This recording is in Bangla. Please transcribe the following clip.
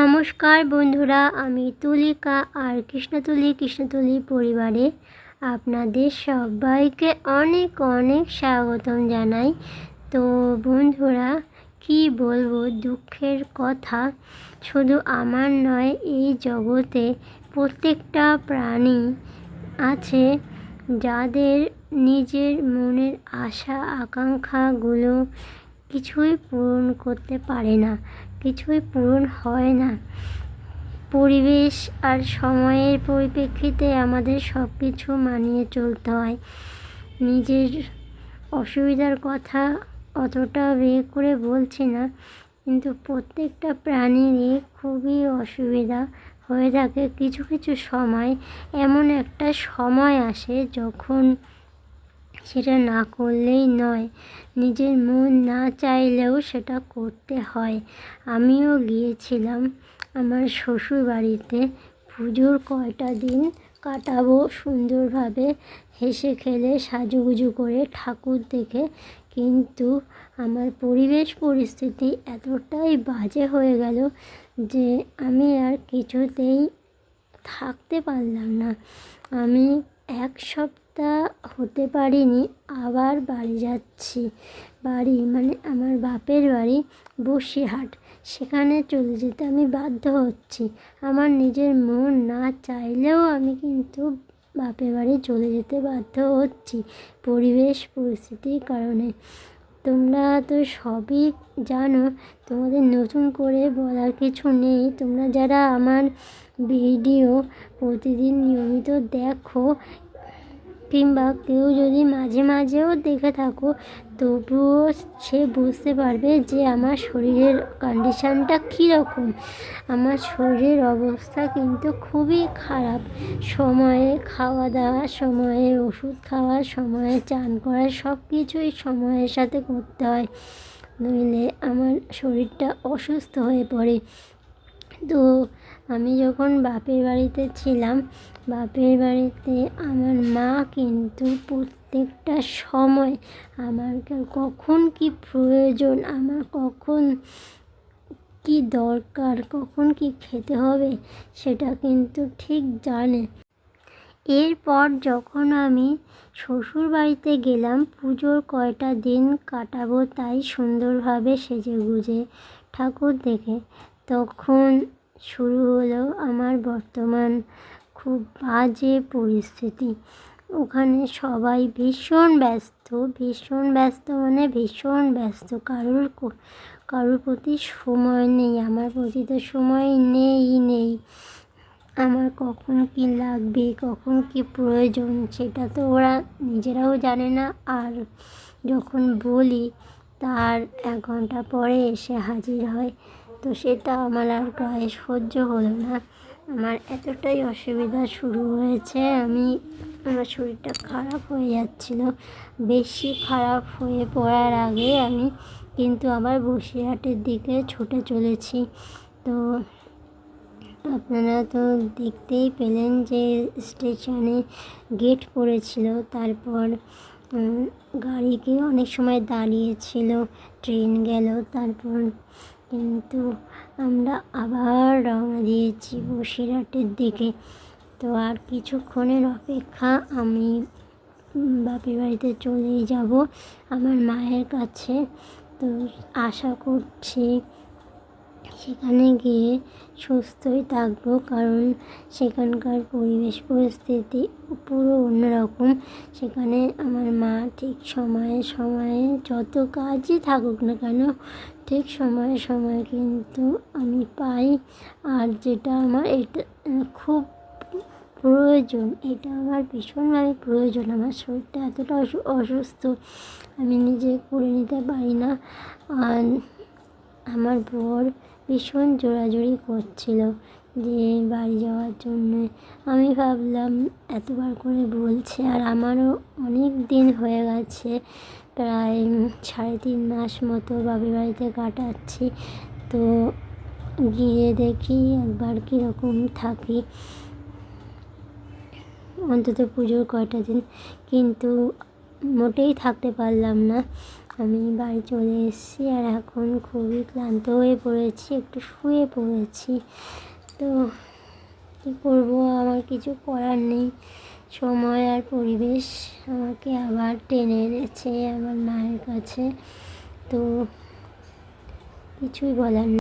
নমস্কার বন্ধুরা, আমি তুলিকা আর কৃষ্ণতুলি কৃষ্ণতুলি পরিবারে আপনাদের সবাইকে অনেক অনেক স্বাগতম জানাই। তো বন্ধুরা, কি বলব, দুঃখের কথা। শুধু আমার নয়, এই জগতে প্রত্যেকটা প্রাণী আছে যাদের নিজের মনের আশা, আকাঙ্ক্ষাগুলো কিছুই পূরণ করতে পারে না, কিছুই পূরণ হয় না। পরিবেশ আর সময়ের পরিপ্রেক্ষিতে আমাদের সব কিছু মানিয়ে চলতে হয়। নিজের অসুবিধার কথা অতটা বের করে বলছি না, কিন্তু প্রত্যেকটা প্রাণীরই খুবই অসুবিধা হয়ে থাকে। কিছু কিছু সময় এমন একটা সময় আসে যখন সেটা না করলেই নয়। নিজের মন না চাইলেও সেটা করতে হয়। আমিও গিয়েছিলাম আমার শ্বশুর বাড়িতে পুজোর কয়টা দিন কাটাবো সুন্দরভাবে হেসে খেলে সাজুগুজু করে ঠাকুর দেখে। কিন্তু আমার পরিবেশ পরিস্থিতি এতটাই বাজে হয়ে গেল যে আমি আর কিছুতেই থাকতে পারলাম না। আমি এক সপ্তাহ হতে পারিনি, আবার বাড়ি যাচ্ছি। বাড়ি মানে আমার বাপের বাড়ি বসিরহাট। সেখানে চলে যেতে আমি বাধ্য হচ্ছি। আমার নিজের মন না চাইলেও আমি কিন্তু বাপের বাড়ি চলে যেতে বাধ্য হচ্ছি পরিবেশ, পরিস্থিতির কারণে। তোমরা তো সবই জানো, তোমাদের নতুন করে বলার কিছু নেই। তোমরা যারা আমার ভিডিও প্রতিদিন নিয়মিত দেখো কিংবা কেউ যদি মাঝে মাঝেও দেখে থাকো, তবুও সে বুঝতে পারবে যে আমার শরীরের কন্ডিশানটা কীরকম। আমার শরীরের অবস্থা কিন্তু খুবই খারাপ। সময়ে খাওয়া দাওয়া সময়ে, ওষুধ খাওয়া সময়ে, চান করা সব কিছুই সময়ের সাথে করতে হয়। নইলে আমার শরীরটা অসুস্থ হয়ে পড়ে। তো আমি যখন বাপের বাড়িতে ছিলাম, বাপের বাড়িতে আমার মা কিন্তু প্রত্যেকটা সময় আমার কখন কি প্রয়োজন, আমার কখন কি দরকার, কখন কি খেতে হবে সেটা কিন্তু ঠিক জানে। এরপর যখন আমি শ্বশুর বাড়িতে গেলাম, পুজোর কয়টা দিন কাটাবো তাই সুন্দরভাবে সেজে গুজে ঠাকুর দেখে তখন শুরু হলো আমার বর্তমান খুব বাজে পরিস্থিতি। ওখানে সবাই ভীষণ ব্যস্ত ভীষণ ব্যস্ত মানে ভীষণ ব্যস্ত। কারোর কারোর প্রতি সময় নেই, আমার প্রতি তো সময় নেই নেই। আমার কখন কি লাগবে, কখন কি প্রয়োজন সেটা তো ওরা নিজেরাও জানে না। আর যখন বলি, তার এক ঘণ্টা পরে এসে হাজির হয়। তো সেটা আমার আর গায়ে সহ্য হলো না। আমার এতটাই অসুবিধা শুরু হয়েছে, আমি, আমার শরীরটা খারাপ হয়ে যাচ্ছিল। বেশি খারাপ হয়ে পড়ার আগে আমি কিন্তু আবার বসিরহাটের দিকে ছুটে চলেছি। তো আপনারা তো দেখতেই পেলেন যে স্টেশনে গেট পড়েছিল, তারপর গাড়িকে অনেক সময় দাঁড়িয়েছিল, ট্রেন গেল, তারপর কিন্তু আমরা আবার রওনা দিয়েছি বসিরহাটের দিকে। তো আর কিছুক্ষণের অপেক্ষা আমি বাপি বাড়িতে চলেই যাব আমার মায়ের কাছে। তো আশা করছি সেখানে গিয়ে সুস্থই থাকব, কারণ সেখানকার পরিবেশ পরিস্থিতি পুরো অন্যরকম। সেখানে আমার মা ঠিক সময়ে সময়ে যত কাজই থাকুক না কেন, ঠিক সময়ে সময়ে কিন্তু আমি পাই। আর যেটা আমার এটা খুব প্রয়োজন, এটা আমার ভীষণভাবে প্রয়োজন। আমার শরীরটা এতটা অসুস্থ, আমি নিজে করে নিতে পারি না। আর আমার বর ভীষণ জোরাজুরি করছিল যে বাড়ি যাওয়ার জন্য। আমি ভাবলাম, এতবার করে বলছে আর আমারও অনেক দিন হয়ে গেছে, প্রায় সাড়ে তিন মাস মতো বাবির বাড়িতে কাটাচ্ছি। তো গিয়ে দেখি একবার কীরকম থাকি। অন্তত পুজোর কয়টা দিন। কিন্তু মোটেই থাকতে পারলাম না। আমি বাড়ি চলে এসেছি আর এখন খুবই ক্লান্ত হয়ে পড়েছি, একটু শুয়ে পড়েছি। তো কী করব? আমার কিছু করার নেই। সময় আর পরিবেশ আমাকে আবার টেনে এনেছে আমার মায়ের কাছে। তো কিছুই বলার